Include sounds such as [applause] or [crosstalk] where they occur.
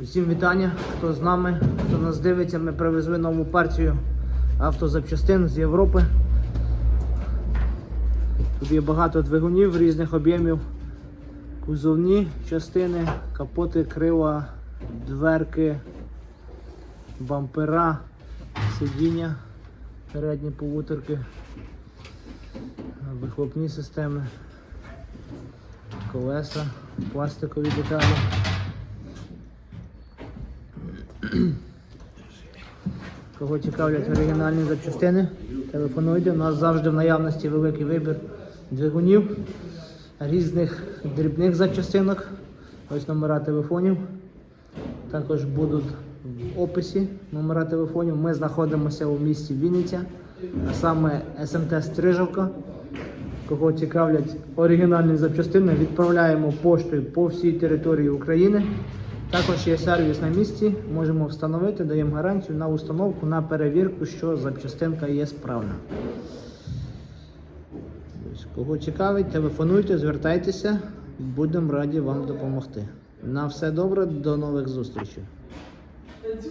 Усім вітання, хто з нами, хто нас дивиться. Ми привезли нову партію автозапчастин з Європи. Тут є багато двигунів різних об'ємів, кузовні частини, капоти, крила, дверки, бампера, сидіння, передні повутерки, вихлопні системи, колеса, пластикові деталі. [clears throat] Кого цікавлять оригінальні запчастини, телефонуйте. У нас завжди в наявності великий вибір двигунів, різних дрібних запчастинок. Ось номера телефонів. Також будуть в описі номера телефонів. Ми знаходимося у місті Вінниця, а саме СМТ Стрижавка. Кого цікавлять оригінальні запчастини, відправляємо поштою по всій території України. Також є сервіс на місці, можемо встановити, даємо гарантію на установку, на перевірку, що запчастинка є справна. Кого цікавить, телефонуйте, звертайтеся, будемо раді вам допомогти. На все добре, до нових зустрічей.